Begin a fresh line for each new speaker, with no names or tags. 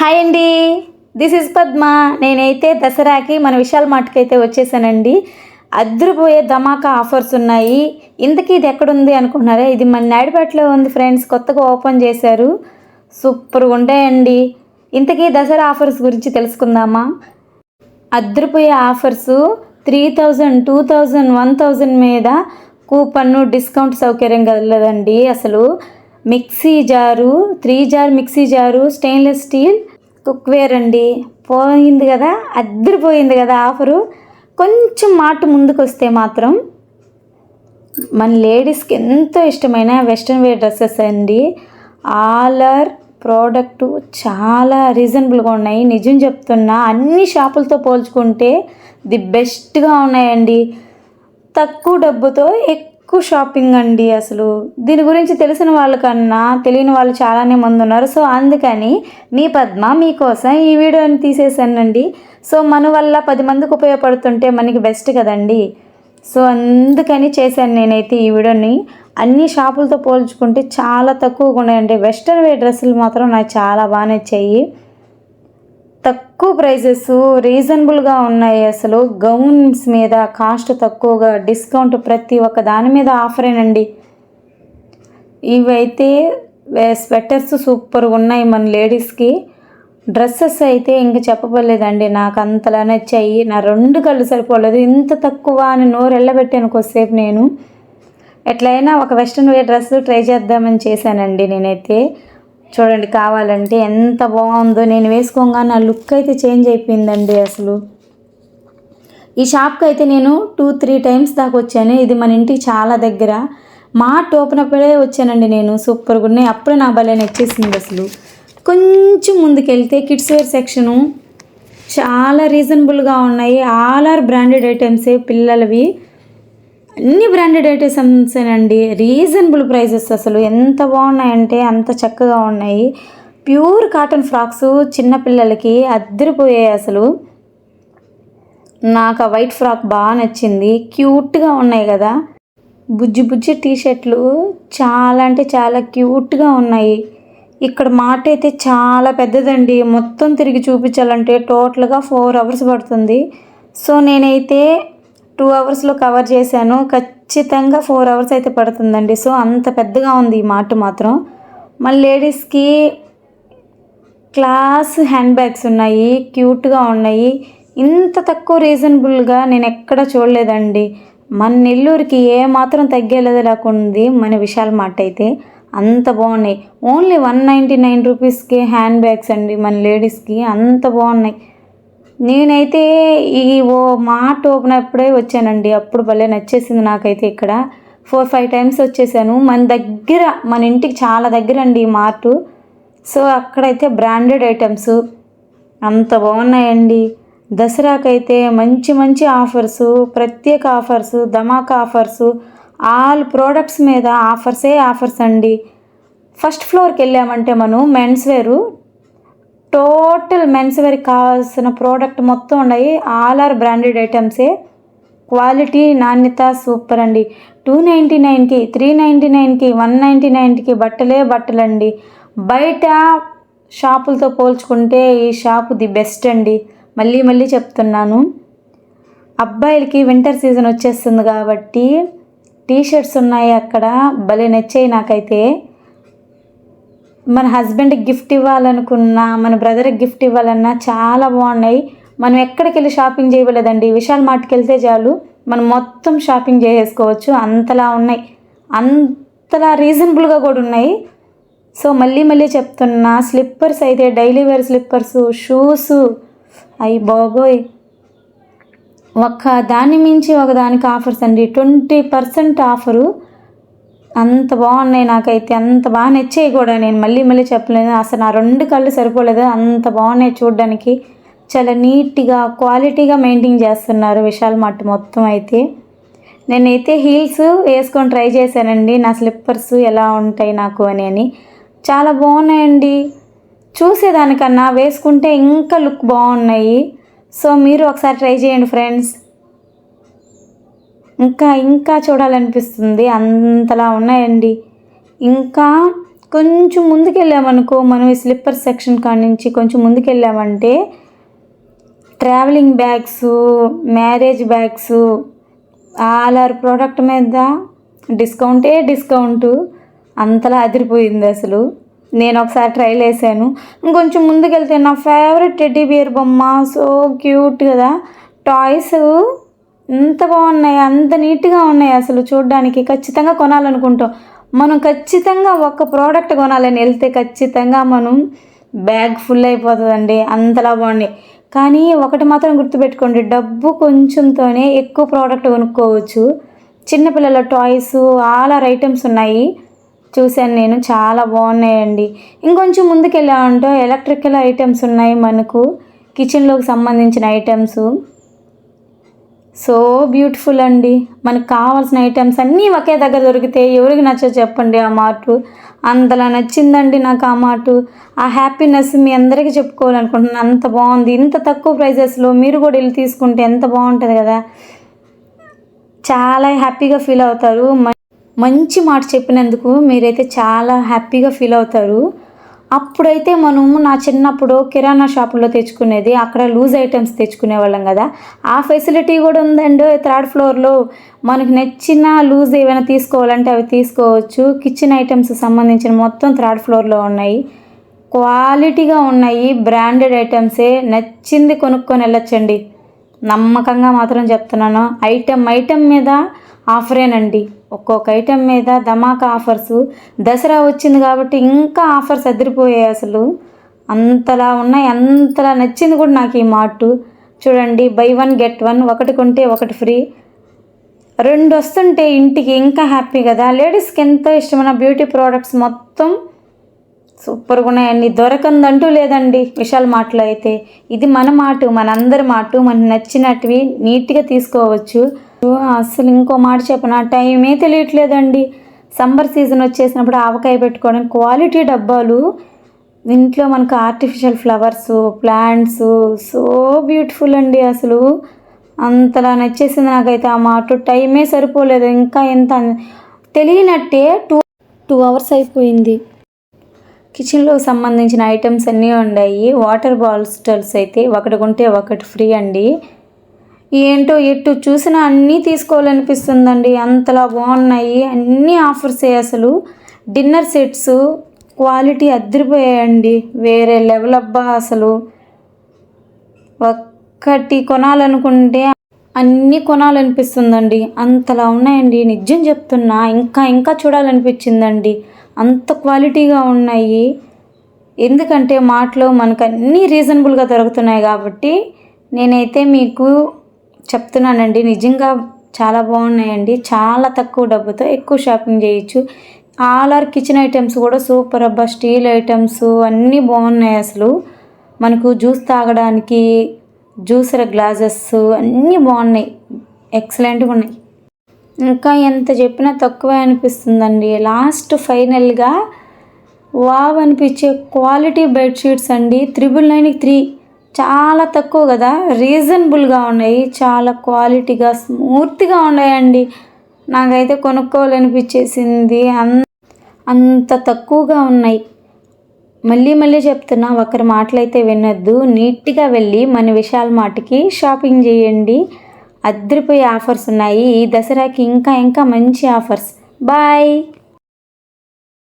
Hi అండి. This is Padma నేనైతే దసరాకి మన విశాల్ మార్ట్కి అయితే వచ్చేసానండి. అద్దరిపోయే ధమాకా ఆఫర్స్ ఉన్నాయి. ఇంతకీ ఇది ఎక్కడుంది అనుకుంటున్నారా? ఇది మన నాయుడుపేటలో ఉంది ఫ్రెండ్స్. కొత్తగా ఓపెన్ చేశారు. సూపర్గా ఉంటాయండి. ఇంతకీ దసరా ఆఫర్స్ గురించి తెలుసుకుందామా? అద్దరిపోయే offers three thousand two thousand one thousand మీద కూపన్ డిస్కౌంట్ సౌకర్యం కలదండి. అసలు mixie jar three jar mixie jar stainless steel cookware అండి పోయింది కదా అద్దరిపోయింది కదా ఆఫరు. కొంచెం మాట ముందుకు వస్తే మాత్రం మన లేడీస్కి ఎంతో ఇష్టమైన వెస్ట్రన్ వేర్ డ్రెస్సెస్ అండి. ఆలర్ ప్రోడక్టు ప్రోడక్ట్ చాలా రీజనబుల్గా ఉన్నాయి. నిజం చెప్తున్నా అన్ని షాపులతో పోల్చుకుంటే ది బెస్ట్గా ఉన్నాయండి. తక్కువ డబ్బుతో ఎక్కువ ఎక్కువ షాపింగ్ అండి అసలు. దీని గురించి తెలిసిన వాళ్ళకన్నా తెలియని వాళ్ళు చాలానే మంది ఉన్నారు. సో అందుకని మీ పద్మ మీకోసం ఈ వీడియోని తీసేసానండి సో మన వల్ల పది మందికి ఉపయోగపడుతుంటే మనకి బెస్ట్ కదండి. సో అందుకని చేశాను నేనైతే ఈ వీడియోని. అన్ని షాపులతో పోల్చుకుంటే చాలా తక్కువగా ఉన్నాయండి. వెస్ట్రన్ వేర్ డ్రెస్సులు మాత్రం నాకు చాలా బాగా నచ్చాయి. తక్కువ ప్రైజెస్ రీజనబుల్గా ఉన్నాయి అసలు. గౌన్స్ మీద కాస్ట్ తక్కువగా డిస్కౌంట్ ప్రతి ఒక్క దాని మీద ఆఫరేనండి. ఇవైతే స్వెటర్స్ సూపర్ ఉన్నాయి మన లేడీస్కి. డ్రెస్సెస్ అయితే ఇంక చెప్పబోలేదండి నాకు అంతలా నచ్చాయి. నా రెండు కళ్ళు సరిపోలేదు. ఇంత తక్కువ అని నోరు వెళ్ళబెట్టాను కొద్దిసేపు నేను. ఎట్లయినా ఒక వెస్ట్రన్ వేర్ డ్రెస్ ట్రై చేద్దామని చేశానండి నేనైతే. చూడండి కావాలంటే ఎంత బాగుందో నేను వేసుకోగానే నా లుక్ అయితే చేంజ్ అయిపోయిందండి అసలు. ఈ షాప్కి అయితే నేను టూ త్రీ టైమ్స్ దాకా వచ్చాను. ఇది మన ఇంటికి చాలా దగ్గర. మా ఓపెన్ వచ్చానండి నేను. సూపర్గా ఉన్నాయి. అప్పుడే నా భలే నచ్చేసింది అసలు. కొంచెం ముందుకెళ్తే కిడ్స్ వేర్ సెక్షను చాలా రీజనబుల్గా ఉన్నాయి. ఆల్ ఆర్ బ్రాండెడ్ ఐటమ్సే పిల్లలవి. అన్ని బ్రాండెడ్ ఐటమ్స్ అండి రీజనబుల్ ప్రైజెస్ అసలు ఎంత బాగున్నాయంటే అంత చక్కగా ఉన్నాయి. ప్యూర్ కాటన్ ఫ్రాక్స్ చిన్నపిల్లలకి అద్దరిపోయాయి అసలు. నాకు ఆ వైట్ ఫ్రాక్ బాగా నచ్చింది. క్యూట్గా ఉన్నాయి కదా. బుజ్జి బుజ్జి టీ షర్ట్లు చాలా అంటే చాలా క్యూట్గా ఉన్నాయి. ఇక్కడ మాట అయితే చాలా పెద్దదండి. మొత్తం తిరిగి చూపించాలంటే టోటల్గా ఫోర్ అవర్స్ పడుతుంది. సో నేనైతే టూ అవర్స్లో కవర్ చేశాను. ఖచ్చితంగా ఫోర్ అవర్స్ అయితే పడుతుందండి. సో అంత పెద్దగా ఉంది ఈ మాట మాత్రం. మన లేడీస్కి క్లాస్ హ్యాండ్ బ్యాగ్స్ ఉన్నాయి క్యూట్గా ఉన్నాయి. ఇంత తక్కువ రీజనబుల్గా నేను ఎక్కడ చూడలేదండి. మన నెల్లూరుకి ఏ మాత్రం తగ్గేలేదు లేకుంది మన విశాల్ మాట అయితే. అంత బాగున్నాయి. ఓన్లీ వన్ నైంటీ నైన్ రూపీస్కి హ్యాండ్ బ్యాగ్స్ అండి మన లేడీస్కి అంత బాగున్నాయి. నేనైతే ఈ ఓ మార్ట్ ఓపెన్ అప్పుడే వచ్చానండి. అప్పుడు భలే నచ్చేసింది నాకైతే ఇక్కడ. ఫోర్ ఫైవ్ టైమ్స్ వచ్చేసాను. మన దగ్గర మన ఇంటికి చాలా దగ్గర అండి ఈ మార్టు. సో అక్కడైతే బ్రాండెడ్ ఐటమ్స్ అంత బాగున్నాయండి. దసరాకైతే మంచి మంచి ఆఫర్సు ప్రత్యేక ఆఫర్సు ధమాకా ఆఫర్సు ఆల్ ప్రోడక్ట్స్ మీద ఆఫర్సే ఆఫర్స్ అండి. ఫస్ట్ ఫ్లోర్కి వెళ్ళామంటే మనం మెన్స్ వేరు టోటల్ మెన్స్ వేర్కి కావాల్సిన ప్రోడక్ట్ మొత్తం ఉన్నాయి. ఆల్ ఆర్ బ్రాండెడ్ ఐటమ్సే. క్వాలిటీ నాణ్యత సూపర్ అండి. టూ నైంటీ నైన్కి త్రీ నైంటీ నైన్కి వన్ నైంటీ నైన్కి బట్టలే బట్టలండి. బయట షాపులతో పోల్చుకుంటే ఈ షాపు ది బెస్ట్ అండి. మళ్ళీ మళ్ళీ చెప్తున్నాను. అబ్బాయిలకి వింటర్ సీజన్ వచ్చేస్తుంది కాబట్టి టీ షర్ట్స్ ఉన్నాయి అక్కడ. భలే నచ్చాయి నాకైతే. మన హస్బెండ్కి గిఫ్ట్ ఇవ్వాలనుకున్నా మన బ్రదర్కి గిఫ్ట్ ఇవ్వాలన్నా చాలా బాగున్నాయి. మనం ఎక్కడికి వెళ్ళి షాపింగ్ చేయలేదండి విశాల్ మార్ట్కి వెళ్తే చాలు మనం మొత్తం షాపింగ్ చేసేసుకోవచ్చు. అంతలా ఉన్నాయి. అంతలా రీజనబుల్గా కూడా ఉన్నాయి. సో మళ్ళీ మళ్ళీ చెప్తున్నా స్లిప్పర్స్ అయితే డైలీ వేర్ స్లిప్పర్స్ షూస్. అయ్యి బాబోయ్. ఒక దాని మించి ఒక దానికి ఆఫర్స్ అండి. Twenty percent offer. అంత బాగున్నాయి నాకైతే అంత బాగా నచ్చాయి కూడా. నేను మళ్ళీ మళ్ళీ చెప్పలేదు అసలు నా రెండు కళ్ళు సరిపోలేదు. అంత బాగున్నాయి చూడడానికి. చాలా నీట్గా క్వాలిటీగా మెయింటైన్ చేస్తున్నారు విశాల్ మట్టు మొత్తం అయితే. నేనైతే హీల్స్ వేసుకొని ట్రై చేశానండి. నా స్లిప్పర్స్ ఎలా ఉంటాయి నాకు అని అని. చాలా బాగున్నాయండి. చూసేదానికన్నా వేసుకుంటే ఇంకా లుక్ బాగున్నాయి. సో మీరు ఒకసారి ట్రై చేయండి ఫ్రెండ్స్. ఇంకా ఇంకా చూడాలనిపిస్తుంది. అంతలా ఉన్నాయండి. ఇంకా కొంచెం ముందుకెళ్ళామనుకో మనం ఈ స్లిప్పర్ సెక్షన్ కాడి నుంచి కొంచెం ముందుకెళ్ళామంటే travelling bags marriage bags all product మీద డిస్కౌంటే డిస్కౌంట్. అంతలా అదిరిపోయింది అసలు. నేను ఒకసారి ట్రైల్ వేసాను ఇంకొంచెం ముందుకెళ్తే నా ఫేవరెట్ టెడ్డీ బియర్ బొమ్మ. సో క్యూట్ కదా. టాయ్స్ ఎంత బాగున్నాయి అంత నీట్గా ఉన్నాయి అసలు చూడడానికి. ఖచ్చితంగా కొనాలనుకుంటాం. మనం ఖచ్చితంగా ఒక ప్రోడక్ట్ కొనాలని వెళ్తే ఖచ్చితంగా మనం బ్యాగ్ ఫుల్ అయిపోతుందండి అంతలా బాగున్నాయి కానీ ఒకటి మాత్రం గుర్తుపెట్టుకోండి డబ్బు కొంచెంతోనే ఎక్కువ ప్రోడక్ట్ కొనుక్కోవచ్చు. చిన్నపిల్లల టాయ్స్ ఆల్ ఆర్ ఐటమ్స్ ఉన్నాయి. చూశాను నేను చాలా బాగున్నాయండి. ఇంకొంచెం ముందుకు వెళ్ళామంటే ఎలక్ట్రికల్ ఐటమ్స్ ఉన్నాయి మనకు. కిచెన్లోకి సంబంధించిన ఐటమ్స్. సో బ్యూటిఫుల్ అండి. మనకు కావాల్సిన ఐటమ్స్ అన్నీ ఒకే దగ్గర దొరికితే ఎవరికి నచ్చో చెప్పండి ఆ మార్టు అంతలా నచ్చిందండి నాకు ఆ మార్టు ఆ హ్యాపీనెస్ మీ అందరికీ చెప్పుకోవాలనుకుంటున్నాను. అంత బాగుంది. ఇంత తక్కువ ప్రైజెస్లో మీరు కూడా వెళ్ళి తీసుకుంటే ఎంత బాగుంటుంది కదా. చాలా హ్యాపీగా ఫీల్ అవుతారు. మంచి మాట చెప్పినందుకు మీరైతే చాలా హ్యాపీగా ఫీల్ అవుతారు. అప్పుడైతే మనము నా చిన్నప్పుడు కిరాణా షాపులో తెచ్చుకునేది అక్కడ లూజ్ ఐటమ్స్ తెచ్చుకునే వాళ్ళం కదా. ఆ ఫెసిలిటీ కూడా ఉందండి థర్డ్ ఫ్లోర్లో మనకు నచ్చిన లూజ్ ఏమైనా తీసుకోవాలంటే అవి తీసుకోవచ్చు. కిచెన్ ఐటమ్స్ సంబంధించిన మొత్తం థర్డ్ ఫ్లోర్లో ఉన్నాయి. క్వాలిటీగా ఉన్నాయి బ్రాండెడ్ ఐటమ్సే. నచ్చింది కొనుక్కొని వెళ్ళొచ్చండి. నమ్మకంగా మాత్రం చెప్తున్నాను. ఐటెం ఐటెం మీద ఆఫరేనండి. ఒక్కొక్క ఐటెం మీద ధమాకా ఆఫర్స్. దసరా వచ్చింది కాబట్టి ఇంకా ఆఫర్స్ అదిరిపోయాయి అసలు. అంతలా ఉన్నాయి అంతలా నచ్చింది కూడా నాకు ఈ మార్టు. చూడండి బై వన్ గెట్ వన్ ఒకటి కొంటే ఒకటి ఫ్రీ రెండు వస్తుంటే ఇంటికి ఇంకా హ్యాపీ కదా. లేడీస్కి ఎంతో ఇష్టమైన బ్యూటీ ప్రోడక్ట్స్ మొత్తం సూపర్గా ఉన్నాయండి దొరకందంటూ లేదండి విశాల్ మాటలు అయితే. ఇది మన మాట మనందరి మాట మనకు నచ్చినటివి నీట్గా తీసుకోవచ్చు. అసలు ఇంకో మాట చెప్పిన? టైమే తెలియట్లేదండి. సమ్మర్ సీజన్ వచ్చేసినప్పుడు ఆవకాయ పెట్టుకోవడం క్వాలిటీ డబ్బాలు. ఇంట్లో మనకు artificial flowers plants so beautiful అండి అసలు. అంతలా నచ్చేసింది నాకైతే ఆ మాట టైమే సరిపోలేదు. ఇంకా ఎంత తెలియనట్టే టూ టూ అవర్స్ అయిపోయింది. కిచెన్లో సంబంధించిన ఐటమ్స్ అన్నీ ఉన్నాయి వాటర్ బాటిల్స్ అయితే ఒకటి కొంటే ఒకటి ఫ్రీ అండి. ఏంటో ఎటు చూసినా అన్నీ తీసుకోవాలనిపిస్తుందండి. అంతలా బాగున్నాయి. అన్నీ ఆఫర్సే అసలు. డిన్నర్ సెట్స్ క్వాలిటీ అద్దరిపోయాయండి వేరే లెవెల్ అబ్బా అసలు. ఒక్కటి కొనాలనుకుంటే అన్నీ కొనాలనిపిస్తుందండి. అంతలా ఉన్నాయండి. నిజం చెప్తున్నా ఇంకా ఇంకా చూడాలనిపించిందండి. అంత క్వాలిటీగా ఉన్నాయి. ఎందుకంటే మాటలో మనకు అన్నీ రీజనబుల్గా దొరుకుతున్నాయి కాబట్టి నేనైతే మీకు చెప్తున్నానండి. నిజంగా చాలా బాగున్నాయండి. చాలా తక్కువ డబ్బుతో ఎక్కువ షాపింగ్ చేయొచ్చు. ఆల్ ఆర్ కిచెన్ ఐటమ్స్ కూడా సూపర్ అబ్బా. స్టీల్ ఐటమ్స్ అన్నీ బాగున్నాయి అసలు. మనకు జ్యూస్ తాగడానికి జ్యూసర్ గ్లాసెస్ అన్నీ బాగున్నాయి. ఎక్సలెంట్గా ఉన్నాయి. ఇంకా ఎంత చెప్పినా తక్కువే అనిపిస్తుందండి. లాస్ట్ ఫైనల్గా వావ్ అనిపించే క్వాలిటీ బెడ్షీట్స్ అండి. త్రిబుల్ నైన్కి త్రీ. చాలా తక్కువ కదా. రీజనబుల్గా ఉన్నాయి. చాలా క్వాలిటీగా స్మూర్తిగా ఉన్నాయండి. నాకైతే కొనుక్కోవాలనిపించేసింది. అన్ అంత తక్కువగా ఉన్నాయి. మళ్ళీ మళ్ళీ చెప్తున్నా ఒకరి మాటలైతే వినొద్దు. నీట్గా వెళ్ళి మన విశాల్ మాటకి షాపింగ్ చేయండి. అద్దరిపోయే ఆఫర్స్ ఉన్నాయి. ఈ దసరాకి ఇంకా ఇంకా మంచి ఆఫర్స్. బాయ్!